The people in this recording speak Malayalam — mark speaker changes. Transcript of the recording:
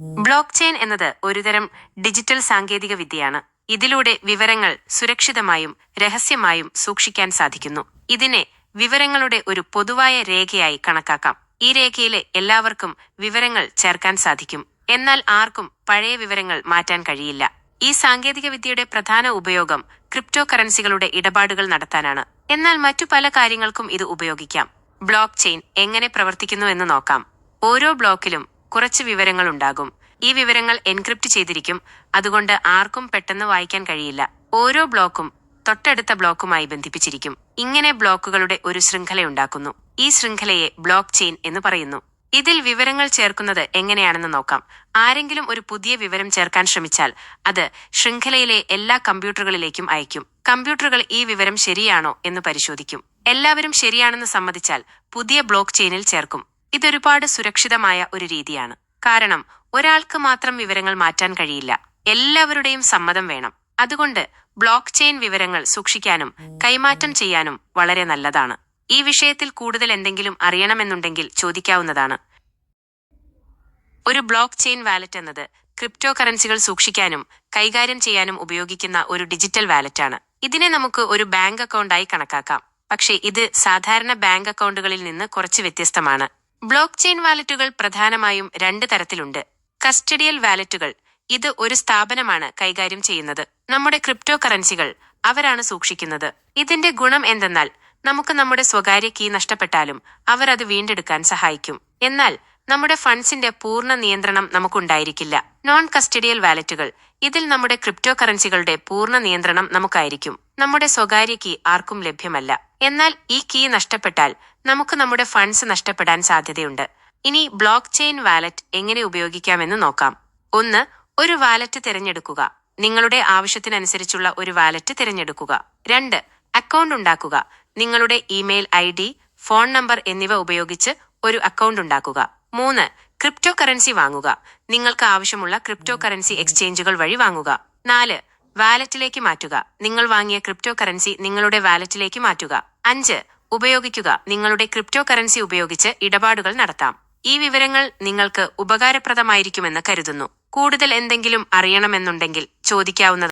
Speaker 1: ബ്ലോക്ക് ചെയിൻ എന്നത് ഒരുതരം ഡിജിറ്റൽ സാങ്കേതിക വിദ്യയാണ് ഇതിലൂടെ വിവരങ്ങൾ സുരക്ഷിതമായും രഹസ്യമായും സൂക്ഷിക്കാൻ സാധിക്കുന്നു. ഇതിനെ വിവരങ്ങളുടെ ഒരു പൊതുവായ രേഖയായി കണക്കാക്കാം. ഈ രേഖയിലെ എല്ലാവർക്കും വിവരങ്ങൾ ചേർക്കാൻ സാധിക്കും. എന്നാൽ ആർക്കും പഴയ വിവരങ്ങൾ മാറ്റാൻ കഴിയില്ല. ഈ സാങ്കേതിക വിദ്യയുടെ പ്രധാന ഉപയോഗം ക്രിപ്റ്റോ കറൻസികളുടെ ഇടപാടുകൾ നടത്താനാണ്. എന്നാൽ മറ്റു പല കാര്യങ്ങൾക്കും ഇത് ഉപയോഗിക്കാം. ബ്ലോക്ക് ചെയിൻ എങ്ങനെ പ്രവർത്തിക്കുന്നു എന്ന് നോക്കാം. ഓരോ ബ്ലോക്കിലും കുറച്ച് വിവരങ്ങൾ ഉണ്ടാകും ഈ വിവരങ്ങൾ എൻക്രിപ്റ്റ് ചെയ്തിരിക്കും. അതുകൊണ്ട് ആർക്കും പെട്ടെന്ന് വായിക്കാൻ കഴിയില്ല. ഓരോ ബ്ലോക്കും തൊട്ടടുത്ത ബ്ലോക്കുമായി ബന്ധിപ്പിച്ചിരിക്കും. ഇങ്ങനെ ബ്ലോക്കുകളുടെ ഒരു ശൃംഖലയുണ്ടാക്കുന്നു ഈ ശൃംഖലയെ ബ്ലോക്ക് ചെയിൻ എന്ന് പറയുന്നു. ഇതിൽ വിവരങ്ങൾ ചേർക്കുന്നത് എങ്ങനെയാണെന്ന് നോക്കാം. ആരെങ്കിലും ഒരു പുതിയ വിവരം ചേർക്കാൻ ശ്രമിച്ചാൽ അത് ശൃംഖലയിലെ എല്ലാ കമ്പ്യൂട്ടറുകളിലേക്കും അയക്കും കമ്പ്യൂട്ടറുകൾ ഈ വിവരം ശരിയാണോ എന്ന് പരിശോധിക്കും. എല്ലാവരും ശരിയാണെന്ന് സമ്മതിച്ചാൽ പുതിയ ബ്ലോക്ക് ചെയിനിൽ ചേർക്കും. ഇതൊരുപാട് സുരക്ഷിതമായ ഒരു രീതിയാണ്. കാരണം ഒരാൾക്ക് മാത്രം വിവരങ്ങൾ മാറ്റാൻ കഴിയില്ല. എല്ലാവരുടെയും സമ്മതം വേണം. അതുകൊണ്ട് ബ്ലോക്ക് ചെയിൻ വിവരങ്ങൾ സൂക്ഷിക്കാനും കൈമാറ്റം ചെയ്യാനും വളരെ നല്ലതാണ്. ഈ വിഷയത്തിൽ കൂടുതൽ എന്തെങ്കിലും അറിയണമെന്നുണ്ടെങ്കിൽ ചോദിക്കാവുന്നതാണ്. ഒരു ബ്ലോക്ക് ചെയിൻ വാലറ്റ് എന്നത് ക്രിപ്റ്റോ കറൻസികൾ സൂക്ഷിക്കാനും കൈകാര്യം ചെയ്യാനും ഉപയോഗിക്കുന്ന ഒരു ഡിജിറ്റൽ വാലറ്റാണ്. ഇതിനെ നമുക്ക് ഒരു ബാങ്ക് അക്കൗണ്ടായി കണക്കാക്കാം. പക്ഷേ ഇത് സാധാരണ ബാങ്ക് അക്കൗണ്ടുകളിൽ നിന്ന് കുറച്ച് വ്യത്യസ്തമാണ്. ബ്ലോക്ക് ചെയിൻ വാലറ്റുകൾ പ്രധാനമായും രണ്ട് തരത്തിലുണ്ട്. കസ്റ്റഡിയൽ വാലറ്റുകൾ. ഇത് ഒരു സ്ഥാപനമാണ് കൈകാര്യം ചെയ്യുന്നത്. നമ്മുടെ ക്രിപ്റ്റോ കറൻസികൾ അവരാണ് സൂക്ഷിക്കുന്നത്. ഇതിന്റെ ഗുണം എന്തെന്നാൽ നമുക്ക് നമ്മുടെ സ്വകാര്യ കീ നഷ്ടപ്പെട്ടാലും അവർ അത് വീണ്ടെടുക്കാൻ സഹായിക്കും. എന്നാൽ നമ്മുടെ ഫണ്ട്സിന്റെ പൂർണ നിയന്ത്രണം നമുക്കുണ്ടായിരിക്കില്ല. Non custodial വാലറ്റുകൾ. ഇതിൽ നമ്മുടെ ക്രിപ്റ്റോ കറൻസികളുടെ പൂർണ നിയന്ത്രണം നമുക്കായിരിക്കും. നമ്മുടെ സ്വകാര്യ കീ ആർക്കും ലഭ്യമല്ല. എന്നാൽ ഈ കീ നഷ്ടപ്പെട്ടാൽ നമുക്ക് നമ്മുടെ ഫണ്ട്സ് നഷ്ടപ്പെടാൻ സാധ്യതയുണ്ട്. ഇനി ബ്ലോക്ക് ചെയിൻ വാലറ്റ് എങ്ങനെ ഉപയോഗിക്കാമെന്ന് നോക്കാം. ഒന്ന് ഒരു വാലറ്റ് തിരഞ്ഞെടുക്കുക. നിങ്ങളുടെ ആവശ്യത്തിനനുസരിച്ചുള്ള ഒരു വാലറ്റ് തിരഞ്ഞെടുക്കുക. രണ്ട് അക്കൗണ്ട് ഉണ്ടാക്കുക. നിങ്ങളുടെ email I D phone number എന്നിവ ഉപയോഗിച്ച് ഒരു അക്കൗണ്ട് ഉണ്ടാക്കുക. മൂന്ന് ക്രിപ്റ്റോ കറൻസി വാങ്ങുക. നിങ്ങൾക്ക് ആവശ്യമുള്ള ക്രിപ്റ്റോ കറൻസി എക്സ്ചേഞ്ചുകൾ വഴി വാങ്ങുക. നാല് വാലറ്റിലേക്ക് മാറ്റുക. നിങ്ങൾ വാങ്ങിയ ക്രിപ്റ്റോ കറൻസി നിങ്ങളുടെ വാലറ്റിലേക്ക് മാറ്റുക. അഞ്ച് ഉപയോഗിക്കുക. നിങ്ങളുടെ ക്രിപ്റ്റോ കറൻസി ഉപയോഗിച്ച് ഇടപാടുകൾ നടത്താം. ഈ വിവരങ്ങൾ നിങ്ങൾക്ക് ഉപകാരപ്രദമായിരിക്കുമെന്ന് കരുതുന്നു. കൂടുതൽ എന്തെങ്കിലും അറിയണമെന്നുണ്ടെങ്കിൽ ചോദിക്കാവുന്നതാണ്